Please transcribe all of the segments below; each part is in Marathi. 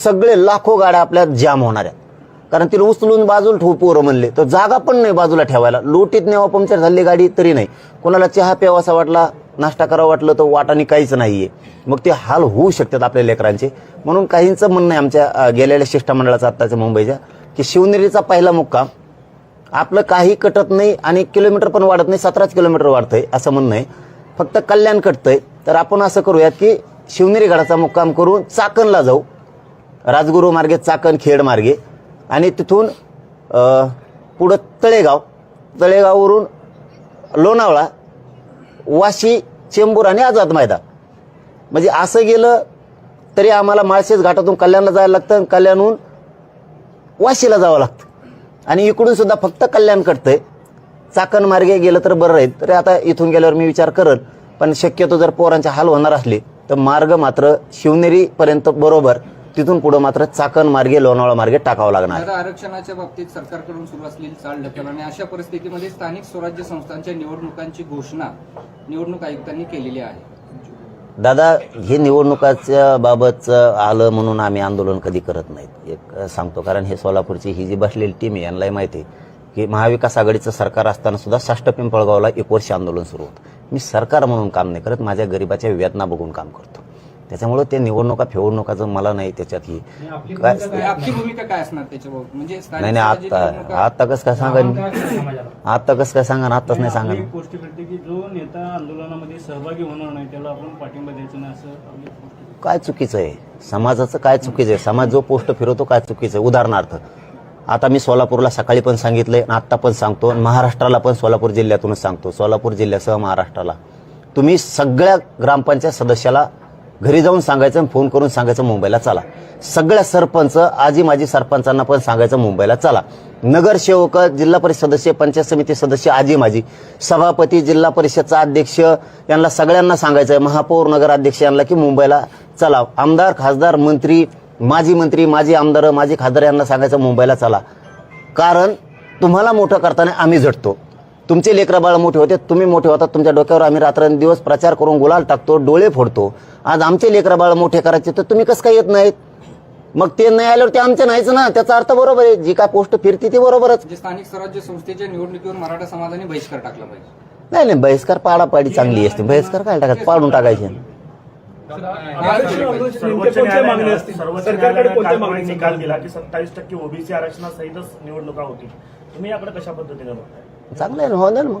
सगळे लाखो गाड्या आपल्या जाम होणार आहेत. कारण तिला उचलून बाजूला ठेवू पोरं म्हणले. तर जागा पण नाही बाजूला ठेवायला. लोटीत नेवा पंक्चर झाली गाडी तरी नाही. कोणाला चहा प्यावासा वाटला नाश्ता करावा वाटलं तर वाटाने काहीच नाहीये. मग ते हाल होऊ शकतात आपल्या लेकरांचे. म्हणून काहींचं म्हणणं आहे आमच्या गेलेल्या शिष्टमंडळाचं आत्ताच्या मुंबईच्या की शिवनेरीचा पहिला मुक्काम आपलं काही कटत नाही आणि किलोमीटर पण वाढत नाही सतराच किलोमीटर वाढतंय असं म्हणणं आहे. फक्त कल्याण कटतंय. तर आपण असं करूयात की शिवनेरी गडाचा मुक्काम करून चाकणला जाऊ. राजगुरू मार्गे चाकण खेड मार्गे. आणि तिथून पुढं तळेगाव. तळेगाववरून लोणावळा वाशी चेंबूर आणि आझाद मैदान. म्हणजे असं गेलं तरी आम्हाला माळशेज घाटातून कल्याणला जायला लागतं आणि कल्याणहून वाशीला जावं लागतं. आणि इकडून सुद्धा फक्त कल्याण कटतंय. चाकण मार्गे गेलं तर बरं राहील. तरी आता इथून गेल्यावर मी विचार करल पण शक्यतो जर पोरांचे हाल होणार असले तर मार्ग मात्र शिवनेरीपर्यंत बरोबर. तिथून पुढं मात्र चाकण मार्गे लोणावळा मार्गे टाकावं लागणार. आता आरक्षणाच्या बाबतीत सरकारकडून सुरू असलेली चाल ढकल आणि अशा परिस्थितीमध्ये स्थानिक स्वराज्य संस्थांच्या निवडणुकांची घोषणा निवडणूक आयुक्तांनी केलेली आहे. दादा हे निवडणुकाच्या बाबतचं आलं म्हणून आम्ही आंदोलन कधी करत नाहीत. एक सांगतो कारण हे सोलापूरची ही जी बसलेली टीम आहे यांनाही माहिती आहे की महाविकास आघाडीचं सरकार असताना सुद्धा साष्ट पिंपळगावला एक वर्ष आंदोलन सुरू होतं. मी सरकार म्हणून काम नाही करत माझ्या गरिबाच्या वेदना बघून काम करतो. त्याच्यामुळं ते निवडणुका फेवडणुकाचं मला नाही त्याच्यात ही. काय काय- आपली भूमिका काय असणार त्याच्याबाबत म्हणजे स्थानिक नाही नाही आता आता कसं काय सांगा आता कसं काय सांगा आताच नाही सांगा आपली एक गोष्ट घडते की जो नेता आंदोलनामध्ये सहभागी होणार नाही त्याला आपण पाठिंबा द्यायचा नाही असं आपली एक गोष्ट काय चुकीचं आहे? समाजाचं काय चुकीचं आहे? समाज जो पोस्ट फिरवतो काय चुकीचं आहे? उदाहरणार्थ आता मी सोलापूरला सकाळी पण सांगितलंय आणि आत्ता पण सांगतो आणि महाराष्ट्राला पण सोलापूर जिल्ह्यातूनच सांगतो. सोलापूर जिल्ह्यासह महाराष्ट्राला. तुम्ही सगळ्या ग्रामपंचायत सदस्याला घरी जाऊन सांगायचं आणि फोन करून सांगायचं मुंबईला चला. सगळ्या सरपंच आजी माजी सरपंचांना पण सांगायचं मुंबईला चला. नगरसेवक जिल्हा परिषद सदस्य पंचायत समिती सदस्य आजी माजी. सभापती जिल्हा परिषदचा अध्यक्ष यांना सगळ्यांना सांगायचं आहे महापौर नगराध्यक्ष यांना की मुंबईला चला. आमदार खासदार मंत्री माजी मंत्री माजी आमदार माजी खासदार यांना सांगायचं मुंबईला चला. कारण तुम्हाला मोठं करताना आम्ही झटतो. तुमचे लेकरं बाळ मोठे होते तुम्ही मोठे होतात तुमच्या डोक्यावर आम्ही रात्रंदिवस प्रचार करून गुलाल टाकतो डोळे फोडतो. आज आमचे लेकरं बाळ मोठे करायचे तर तुम्ही कसं काय येत नाहीत? मग ते नाही आल्यावर ते आमचं नाहीच ना त्याचा अर्थ बरोबर आहे. जी काय पोस्ट फिरते ती बरोबरच. म्हणजे स्थानिक स्वराज्य संस्थेच्या निवडणुकीवर मराठा समाजाने बहिष्कार टाकला पाहिजे. नाही नाही बहिष्कार पाडापाडी चांगली असते. बहिष्कार काय टाकायचं? पाडून टाकायचे. सरकारकडे कोणत्या मागणी निकाल दिला की सत्तावीस टक्के ओबीसी आरक्षणासहितच निवडणुका होतील. तुम्ही याकडे कशा पद्धतीने बघताय? चांगलं आहे ना हो ना मग.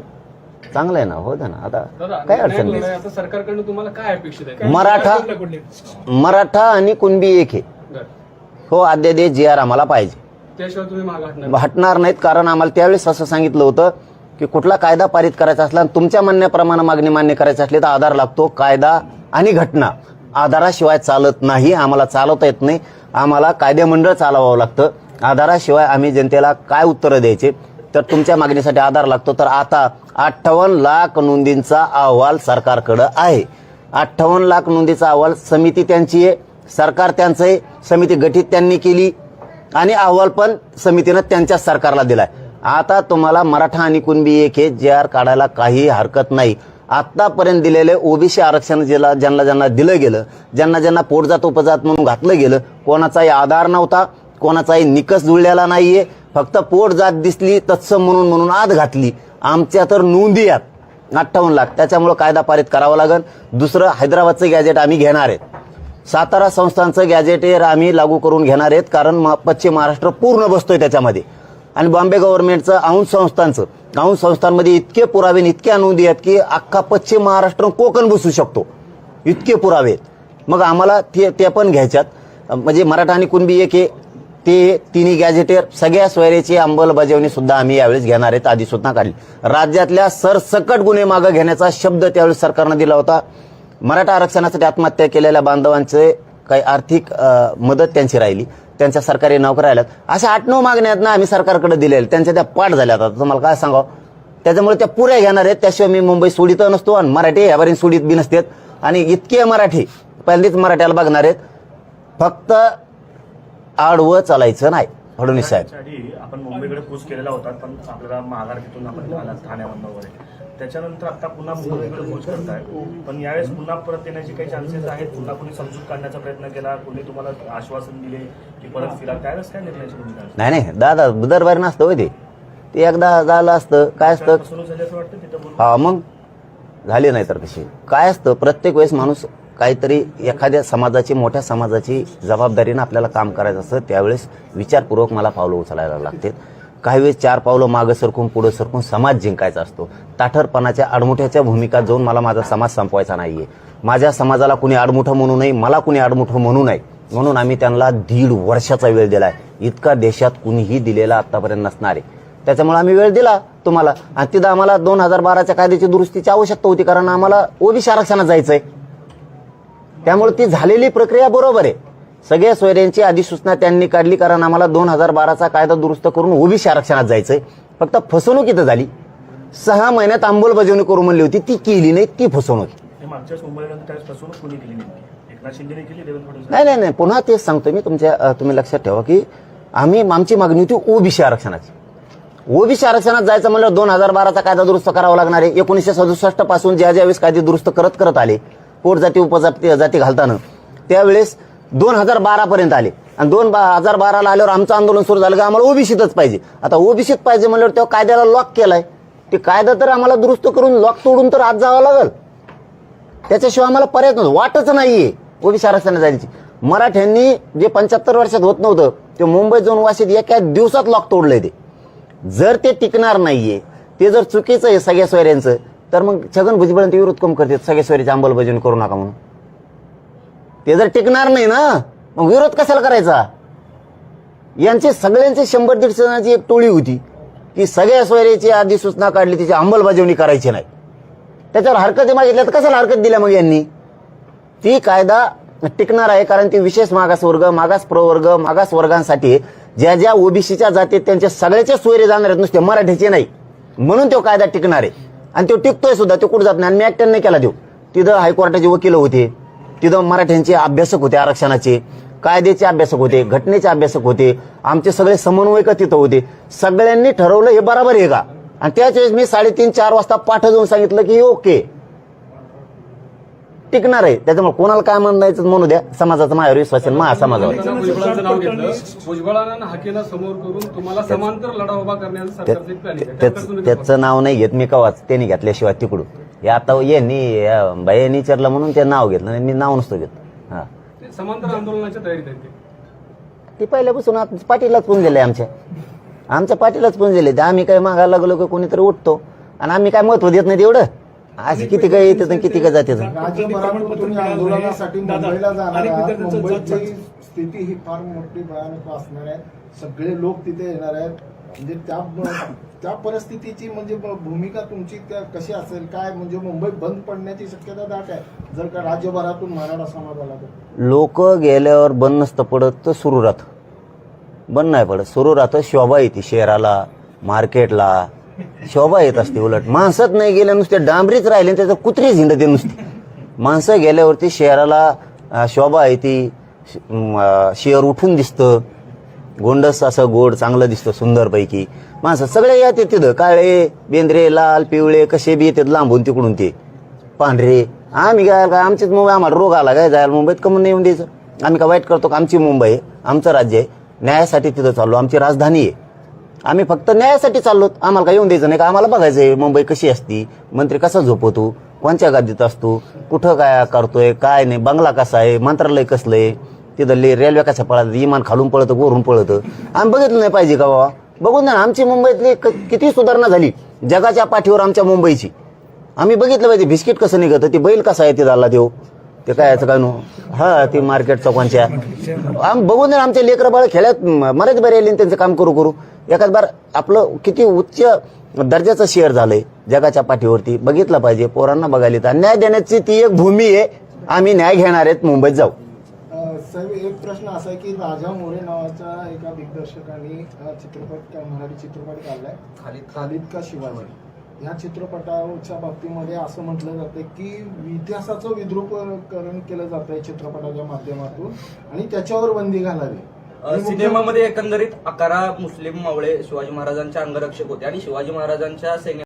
चांगलं आहे ना हो ना आता काय अडचण नाही. सरकारकडनं तुम्हाला काय अपेक्षित आहे? मराठा मराठा आणि कुणबी एक आहे. हो अध्यादेश जी आर आम्हाला पाहिजे. हटणार नाहीत कारण आम्हाला त्यावेळेस असं सांगितलं होतं की कुठला कायदा पारित करायचा असला आणि तुमच्या म्हणण्याप्रमाणे मागणी मान्य करायची असली तर आधार लागतो कायदा आणि घटना. आधाराशिवाय चालत नाही आम्हाला चालवता येत नाही. आम्हाला कायदेमंडळ चालवावं लागतं. आधाराशिवाय आम्ही जनतेला काय उत्तरं द्यायचे? तर तुमच्या मागणीसाठी आधार लागतो. तर आता अठ्ठावन्न लाख नोंदींचा अहवाल सरकारकडं आहे. अठ्ठावन्न लाख नोंदीचा अहवाल समिती त्यांची आहे. सरकार त्यांचं आहे. समिती गठीत त्यांनी केली. आणि अहवाल पण समितीनं त्यांच्या सरकारला दिलाय. आता तुम्हाला मराठा आणि कुणबी एक हे जे आर काढायला काही हरकत नाही. आत्तापर्यंत दिलेले ओबीसी आरक्षण ज्याला ज्यांना ज्यांना दिलं गेलं ज्यांना ज्यांना पोटजात उपजात म्हणून घातलं गेलं कोणाचाही आधार नव्हता कोणाचाही निकष जुळलेला नाहीये. फक्त पोट जात दिसली तत्सम म्हणून म्हणून आत घातली. आमच्या तर नोंदी आहेत. अठ्ठावन्न लाख. त्याच्यामुळं कायदा पारित करावा लागेल दुसरं हैदराबादचं गॅजेट आम्ही घेणार आहेत. सातारा संस्थांचं गॅजेट हे आम्ही लागू करून घेणार आहेत कारण म- पश्चिम महाराष्ट्र पूर्ण बसतोय त्याच्यामध्ये. आणि बॉम्बे गव्हर्नमेंटचं औंध संस्थांचं औंध संस्थांमध्ये इतके पुरावे इतक्या नोंदी आहेत की अख्खा पश्चिम महाराष्ट्र कोकण बसू शकतो. इतके पुरावे आहेत. मग आम्हाला ते ते पण घ्यायच्यात. म्हणजे मराठा आणि कुणबी एक हे ते तिन्ही गॅजेटेर सगळ्या सोयरेची अंमलबजावणी सुद्धा आम्ही यावेळेस घेणार आहेत. अधिसूचना काढली. राज्यातल्या सरसकट गुन्हे मागे घेण्याचा शब्द त्यावेळेस सरकारनं दिला होता. मराठा आरक्षणासाठी आत्महत्या केलेल्या बांधवांचे काही आर्थिक मदत त्यांची राहिली. त्यांच्या सरकारी नोकऱ्या राहिल्यात अशा आठ नऊ मागण्या आहेत ना आम्ही सरकारकडे दिलेल्या त्यांच्या त्या पाठ झाल्या आता. तुम्हाला काय सांगावं? त्याच्यामुळे त्या पुऱ्या घेणार आहेत. त्याशिवाय मी मुंबई सोडित नसतो आणि मराठी ह्यावरील सोडित बी नसतात. आणि इतके मराठी पहिल्यांदाच मराठ्याला बघणार आहेत. फक्त आडवं चालायचं नाही फडणवीस साहेब. आपण मुंबईकडे कूच केलेला होता पण आपल्याला माघार तिथून आपण आला ठाण्यामधनं वगैरे. त्याच्यानंतर आता पुन्हा मुंबईकडे कूच करताय. पण यावेळेस पुन्हा परत येण्याचे काही चान्सेस आहेत? पुन्हा कोणी समजूत काढण्याचा प्रयत्न केला? कोणी तुम्हाला आश्वासन दिले की परत फिरा? त्यावेळेस काय निर्णयाची भूमिका? नाही नाही. दादा दरबारी नसतं होय ते. ते एकदा झालं असतं. काय असतं? हा मग? झाले नाही तर कशी काय असतं? प्रत्येक वेळेस माणूस काहीतरी एखाद्या समाजाची मोठ्या समाजाची जबाबदारीनं आपल्याला काम करायचं असतं त्यावेळेस विचारपूर्वक मला पावलं उचलायला लागते काही वेळेस चार पावलं मागं सरकून पुढं सरकून समाज जिंकायचा असतो. ताठरपणाच्या आडमुठ्याच्या भूमिका जाऊन मला माझा समाज संपवायचा नाहीये. माझ्या समाजाला कुणी आडमुठं म्हणू नये मला कुणी आडमुठं म्हणू नये म्हणून आम्ही त्यांना दीड वर्षाचा वेळ दिलाय. इतका देशात कुणीही दिलेला आतापर्यंत नसणार आहे. त्याच्यामुळे आम्ही वेळ दिला तुम्हाला. आणि तिथं आम्हाला दोन हजार बाराच्या कायद्याची दुरुस्तीची आवश्यकता होती कारण आम्हाला ओबीसी आरक्षणात जायचंय. त्यामुळे ती झालेली प्रक्रिया बरोबर आहे. सगळ्या सोयऱ्यांची अधिसूचना त्यांनी काढली कारण आम्हाला दोन हजार बाराचा कायदा दुरुस्त करून ओबीसी आरक्षणात जायचंय. फक्त फसवणूक इथं झाली. सहा महिन्यात अंमलबजावणी करू म्हणली होती. ती केली नाही ती फसवणूक. नाही? नाही नाही पुन्हा तेच सांगतो मी. तुमच्या तुम्ही लक्षात ठेवा की आम्ही आमची मागणी होती ओबीसी आरक्षणाची. ओबीसी आरक्षणात जायचं म्हणलं दोन हजार बाराचा कायदा दुरुस्त करावा लागणार आहे. एकोणीसशे सदुसष्टपासून ज्या ज्यावेळेस कायदे दुरुस्त करत करत आले पोट जाती उपजाती जाती घालताना. त्यावेळेस दोन हजार बारापर्यंत आले. आणि दोन बा- हजार बाराला आल्यावर आमचं आंदोलन सुरू झालं की आम्हाला ओबीसीतच पाहिजे. आता ओबीसीत पाहिजे म्हणल्यावर तेव्हा कायद्याला लॉक केलाय. ते कायदा तर आम्हाला दुरुस्त करून लॉक तोडून तर आज जावं लागेल. त्याच्याशिवाय आम्हाला पर्याय नव्हतं. वाटच नाहीये ओबीसी आरक्षण जायची मराठ्यांनी जे पंच्याहत्तर वर्षात होत नव्हतं ते मुंबई जाऊन वाशीत एका दिवसात लॉक तोडलंय ते. जर ते टिकणार नाहीये ते जर चुकीचं आहे सगळ्या सोयऱ्यांचं तर मग छगन भुजबळ विरोध कम करतात? सगळे सोयऱ्याची अंमलबजावणी करू नका म्हणून. ते जर टिकणार नाही ना मग विरोध कशाला करायचा? यांचे सगळ्यांचे शंभर दीडशे जणांची एक टोळी होती की सगळ्या सोयऱ्याची अधिसूचना काढली तिची अंमलबजावणी करायची नाही. त्याच्यावर हरकती मागितल्या तर कशाला हरकत दिल्या मग यांनी? ती कायदा टिकणार आहे कारण ती विशेष मागास वर्ग मागास प्रवर्ग मागास वर्गांसाठी ज्या ज्या ओबीसीच्या जातीत त्यांच्या सगळ्याच्या सोयरे जाणार आहेत नुसते मराठीचे नाही. म्हणून तो कायदा टिकणार आहे. आणि तो टिकतोय सुद्धा तो कुठं जात नाही. आणि मी ऍक्टर नाही केला देऊ तिथं हायकोर्टाचे वकील होते. तिथं मराठ्यांचे अभ्यासक होते आरक्षणाचे. कायद्याचे अभ्यासक होते घटनेचे अभ्यासक होते. आमचे सगळे समन्वयक तिथं होते. सगळ्यांनी ठरवलं हे बरोबर आहे का? आणि त्याच वेळेस मी साडेतीन चार वाजता पाठ जाऊन सांगितलं की ओके टिकणार आहे. त्याच्यामुळे कोणाला काय म्हणायचं म्हणू द्या. समाजाचा माझ्यावर विश्वास आहे भुजबळांना हाकेला समोर करून तुम्हाला समांतर लढा उभा करण्याचं तुम्ही कसं त्याचं नाव नाही घेत मी कवाच. त्यांनी घेतल्याशिवाय तिकडून. हे आता यांनी बायांनी विचारलं म्हणून ते नाव घेतलं नाही मी नाव नसतो घेत हा. ते समांतर आंदोलनाच्या तयारीत ते. पहिल्यापासून आता पाठीलाच पुन दिले आमच्या. आमच्या पाठीलाच पुन दिले ते आम्ही काय मागायला लागलो की कोणीतरी उठतो. आणि आम्ही काय महत्त्व देत नाही तेवढं असे किती काय येतं किती काय जाते तुम्ही आंदोलनासाठी मुंबईला जाणार आहात मुंबईची स्थिती ही फार मोठी भयानक असणार आहे. सगळे लोक तिथे येणार आहेत. म्हणजे त्या त्या परिस्थितीची म्हणजे भूमिका तुमची त्या कशी असेल काय? म्हणजे मुंबई बंद पडण्याची शक्यता दाट आहे. जर का राज्यभरातून मराठा समाज आला तर. लोक गेल्यावर बंद नसतं पडत तर सुरू राहतं. बंद नाही पडत. सुरू राहतं शोभा येते शहराला मार्केटला. शोभा येत असते उलट. माणसात नाही गेल्या नुसते डांबरीच राहिले त्याचं कुत्रीच हिंडते नुसते. माणसं गेल्यावरती शहराला शोभा येते शेअर उठून दिसतं. गोंडस असं गोड चांगलं दिसतं सुंदरपैकी. माणसं सगळे येते तिथं. काळे बेंद्रे लाल पिवळे कसे बी येतात लांबून तिकडून ते. पांढरे. आम्ही काय काय आमचीच मुंबई आम्हाला रोग आला काय जायला मुंबईत कमून नाही येऊन द्यायचं? आम्ही का वाईट करतो का? आमची मुंबई आहे आमचं राज्य आहे. न्यायासाठी तिथं चाललो. आमची राजधानी आहे. आम्ही फक्त न्यायासाठी चाललो. आम्हाला काय येऊन द्यायचं नाही का? आम्हाला बघायचं आहे मुंबई कशी असती? मंत्री कसा झोपवतो कोणत्या गादीत असतो? कुठं काय करतोय? काय नाही? बंगला कसा आहे? मंत्रालय कसलं आहे? तिथं रेल्वे कशा पळत इमान खालून पळतं वरून पळतं? आम्ही बघितलं नाही पाहिजे का बाबा? बघून ना आमची मुंबईतली किती सुधारणा झाली. जगाच्या पाठीवर आमच्या मुंबईची. आम्ही बघितलं पाहिजे बिस्किट कसं निघतं ते बैल कसा आहे ते झाला देव ते काय याचं काय नो? हा ते मार्केट चौकांच्या. आम बघून ना आमचे लेकरं बाळ खेळ्यात मरेच बरे आले त्यांचं काम करू करू. एखाद बार आपलं किती उच्च दर्जाचं शेअर झालंय जगाच्या पाठीवरती. बघितलं पाहिजे पोरांना बघायला येतं. न्याय देण्याची ती एक भूमी आहे. आम्ही न्याय घेणार आहेत मुंबईत जाऊ. साहेब एक प्रश्न असा आहे की राजा मोरे नावाच्या एका दिग्दर्शकांनी चित्रपट मराठी चित्रपट काढलाय. खालीद खालिद का शिवाजी? ह्या चित्रपटाच्या बाबतीमध्ये असं म्हटलं जातं की इतिहासाचं विद्रुपकरण केलं जात आहे चित्रपटाच्या माध्यमातून आणि त्याच्यावर बंदी घालावी. सिनेमामध्ये एकंदरीत अकरा मुस्लिम मावळे शिवाजी महाराजांच्या अंगरक्षक होते आणि शिवाजी महाराजांच्या सैन्य